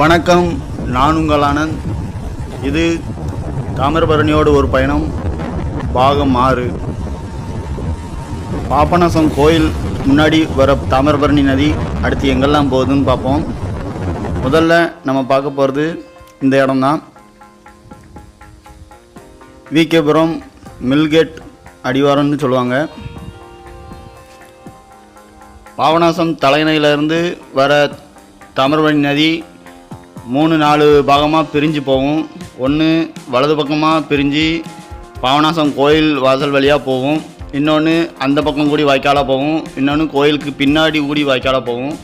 வணக்கம் நான் உங்கள் ஆனந்த் இது தாமிரபரணியோடு ஒரு பயணம் பாகம் ஆறு. பாபநாசம் கோயில் முன்னாடி வர தாமிரபரணி நதி அடுத்து எங்கெல்லாம் போகுதுன்னு பார்ப்போம். முதல்ல நம்ம பார்க்க போகிறது இந்த இடம்தான். விகேபுரம் மில்கேட் அடிவாரம்னு சொல்லுவாங்க. பாபநாசம் தலைநகரிலிருந்து வர தாமிரபரணி நதி மூணு நாலு பாகமாக பிரிஞ்சு போகும். ஒன்று வலது பக்கமாக பிரிஞ்சு பாவனாசம் கோயில் வாசல் வழியாக போகும். இன்னொன்று அந்த பக்கம் கூடி வாய்க்காலாக போகும். இன்னொன்று கோயிலுக்கு பின்னாடி கூடி வாய்க்காலாக போகும்.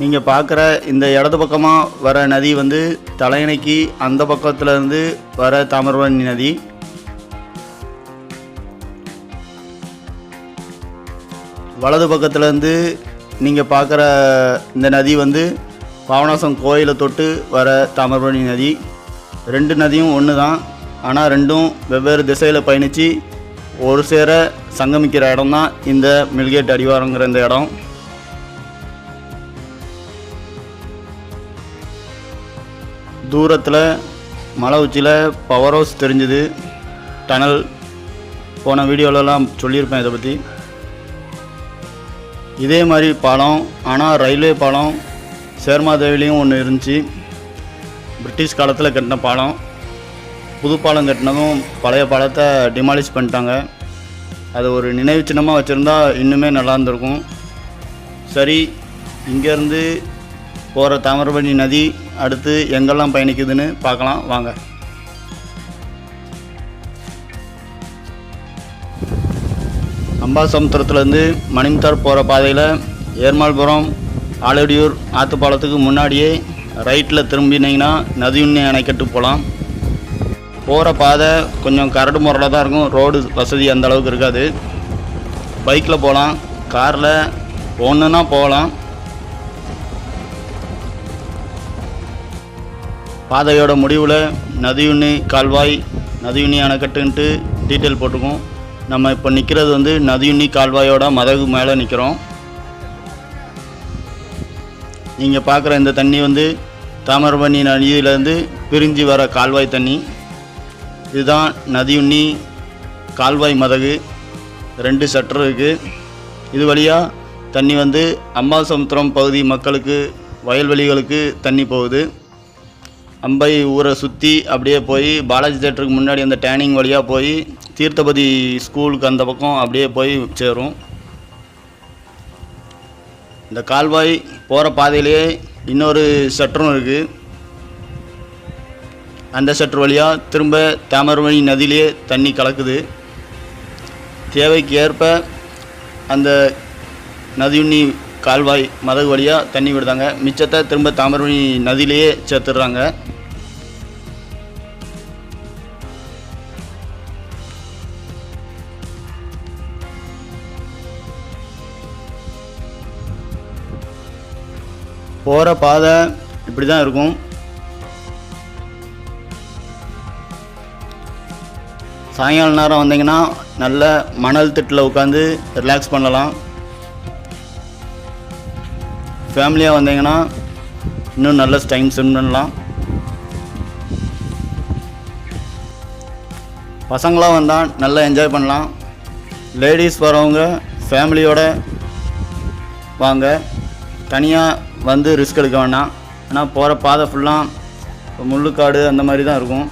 நீங்கள் பார்க்குற இந்த இடது பக்கமாக வர நதி வந்து தலையணைக்கு அந்த பக்கத்துலேருந்து வர தாமிரபரணி நதி. வலது பக்கத்துலேருந்து நீங்கள் பார்க்குற இந்த நதி வந்து பாவநாசம் கோயிலை தொட்டு வர தாமிரபரணி நதி. ரெண்டு நதியும் ஒன்று தான் ஆனால் ரெண்டும் வெவ்வேறு திசையில் பயணித்து ஒரு சேர சங்கமிக்கிற இடம் தான் இந்த மில்கேட் அடிவாரங்கிற இந்த இடம். தூரத்தில் மலை உச்சியில் பவர் ஹவுஸ் தெரிஞ்சுது. டனல் போன வீடியோலலாம் சொல்லியிருப்பேன் இதை பற்றி இதே மாதிரி பாலம் ஆனால் ரயில்வே பாலம் சேர்மாதேவிலையும் ஒன்று இருந்துச்சு. பிரிட்டிஷ் காலத்தில் கட்டின பாலம். புது பாலம் கட்டினதும் பழைய பாலத்தை டிமாலிஷ் பண்ணிட்டாங்க. அது ஒரு நினைவு சின்னமாக வச்சுருந்தா இன்னுமே நல்லா இருந்திருக்கும். சரி இங்கேருந்து போகிற தாமிரபரணி நதி அடுத்து எங்கெல்லாம் பயணிக்குதுன்னு பார்க்கலாம். வாங்க. அம்பாசமுத்திரத்துலேருந்து மணிமுத்தார் போகிற பாதையில் ஏர்மாள்புரம் ஆலடியூர் ஆற்றுப்பாலத்துக்கு முன்னாடியே ரைட்டில் திரும்பினீங்கன்னா நதியுண்ணி அணைக்கட்டு போகலாம். போகிற பாதை கொஞ்சம் கரடு முரடாக தான் இருக்கும். ரோடு வசதி அந்த அளவுக்கு இருக்காது. பைக்கில் போகலாம். காரில் ஒன்றுனா போகலாம். பாதையோட முடிவில் நதியுண்ணி கால்வாய் நதியுண்ணி அணைக்கட்டுன்ட்டு டீட்டெயில் போட்டிருக்கோம் நம்ம இப்போ நிற்கிறது வந்து நதியுண்ணி கால்வாயோட மதகு மேலே நிற்கிறோம் நீங்கள் பார்க்குற இந்த தண்ணி வந்து தாமிரபரணி நதியிலேருந்து பிரிஞ்சு வர கால்வாய் தண்ணி. இதுதான் நதியுண்ணி கால்வாய் மதகு. ரெண்டு சட்டர் இருக்குது இது வழியாக தண்ணி வந்து அம்பாசமுத்திரம் பகுதி மக்களுக்கு வயல்வெளிகளுக்கு தண்ணி போகுது. அம்பை ஊரை சுற்றி அப்படியே போய் பாலாஜி தேட்டருக்கு முன்னாடி அந்த டேனிங் வழியாக போய் தீர்த்தபதி ஸ்கூலுக்கு அந்த பக்கம் அப்படியே போய் சேரும். இந்த கால்வாய் போகிற பாதையிலேயே இன்னொரு சற்றும் இருக்குது அந்த சற்று வழியாக திரும்ப தாமரமணி நதியிலே தண்ணி கலக்குது. தேவைக்கு ஏற்ப அந்த நதியுண்ணி கால்வாய் மதகு வழியாக தண்ணி விடுதாங்க. மிச்சத்தை திரும்ப தாமரமணி நதியிலேயே சேர்த்துடுறாங்க. போகிற பாதை இப்படி தான் இருக்கும். சாயங்கால நேரம் வந்தீங்கன்னா நல்ல மணல் திட்டில் உட்காந்து ரிலாக்ஸ் பண்ணலாம். ஃபேமிலியாக வந்தீங்கன்னா இன்னும் நல்ல டைம் ஸ்பெண்ட் பண்ணலாம். பசங்களாக வந்தால் நல்லா என்ஜாய் பண்ணலாம். லேடிஸ் வரவங்க ஃபேமிலியோடு வாங்க. தனியாக வந்து ரிஸ்க் எடுக்க வேண்டாம். ஏன்னா போகிற பாதை ஃபுல்லாக முள்ளுக்காடு அந்த மாதிரி தான் இருக்கும்.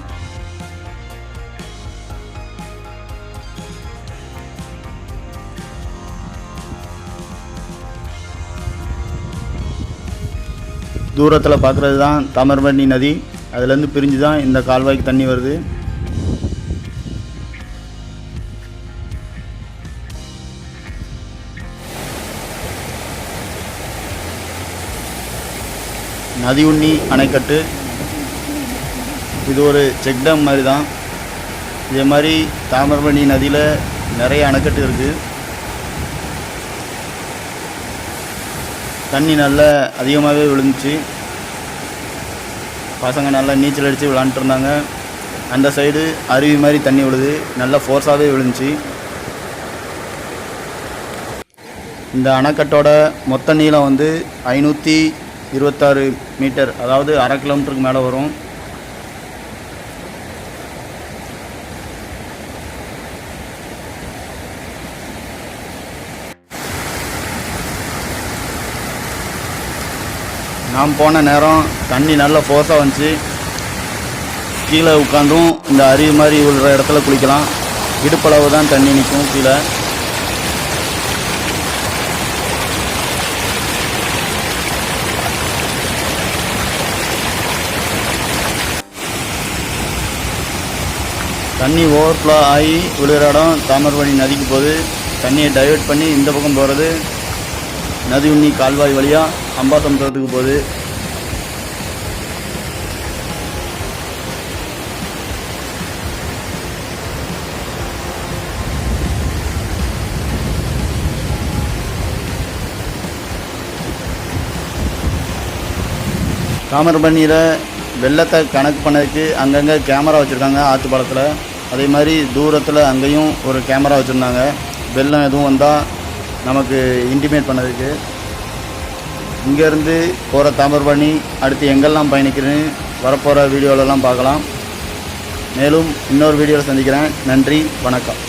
தூரத்தில் பார்க்குறது தான் தாமிரபரணி நதி. அதுலேருந்து பிரிஞ்சு தான் இந்த கால்வாய்க்கு தண்ணி வருது. நதி உண்ணி அணைக்கட்டு. இது ஒரு செக் டேம் மாதிரி தான் இதே மாதிரி தாமிரபரணி நதியில் நிறைய அணைக்கட்டு இருக்குது தண்ணி நல்லா அதிகமாகவே விழுந்துச்சு. பசங்க நல்லா நீச்சல் அடித்து விளாண்டுருந்தாங்க அந்த சைடு அருவி மாதிரி தண்ணி விழுது. நல்லா ஃபோர்ஸாகவே விழுந்துச்சு. இந்த அணைக்கட்டோட மொத்த நீளம் வந்து ஐநூற்றி இருபத்தாறு மீட்டர் அதாவது அரை கிலோமீட்டருக்கு மேலே வரும். நாம் போன நேரம் தண்ணி நல்ல ஃபோர்ஸாக வந்துச்சு. கீழே உட்காந்தும் இந்த அருவி மாதிரி விழுற இடத்துல குளிக்கலாம். இடுப்பளவு தான் தண்ணி நிற்கும் கீழே. தண்ணி ஓவர்ஃப்ளோ ஆகி விழுகிற இடம் தாமிரபரணி நதிக்கு போகுது. தண்ணியை டைவர்ட் பண்ணி இந்த பக்கம் போகிறது நதி உண்ணி கால்வாய் வழியாக அம்பாசமுத்திரத்துக்கு போகுது. தாமிரபரணியில் வெள்ளத்தை கணக்கு பண்ணதுக்கு அங்கங்கே கேமரா வச்சுருக்காங்க ஆற்று பாலத்தில் அதே மாதிரி தூரத்தில் அங்கேயும் ஒரு கேமரா வச்சுருந்தாங்க. வெள்ளம் எதுவும் வந்தால் நமக்கு இன்டிமேட் பண்ணதுக்கு. இங்கேருந்து போகிற தாமிரபரணி அடுத்து எங்கெல்லாம் பயணிக்கிறேன்னு வரப்போகிற வீடியோவிலலாம் பார்க்கலாம். மேலும் இன்னொரு வீடியோவில் சந்திக்கிறேன். நன்றி வணக்கம்.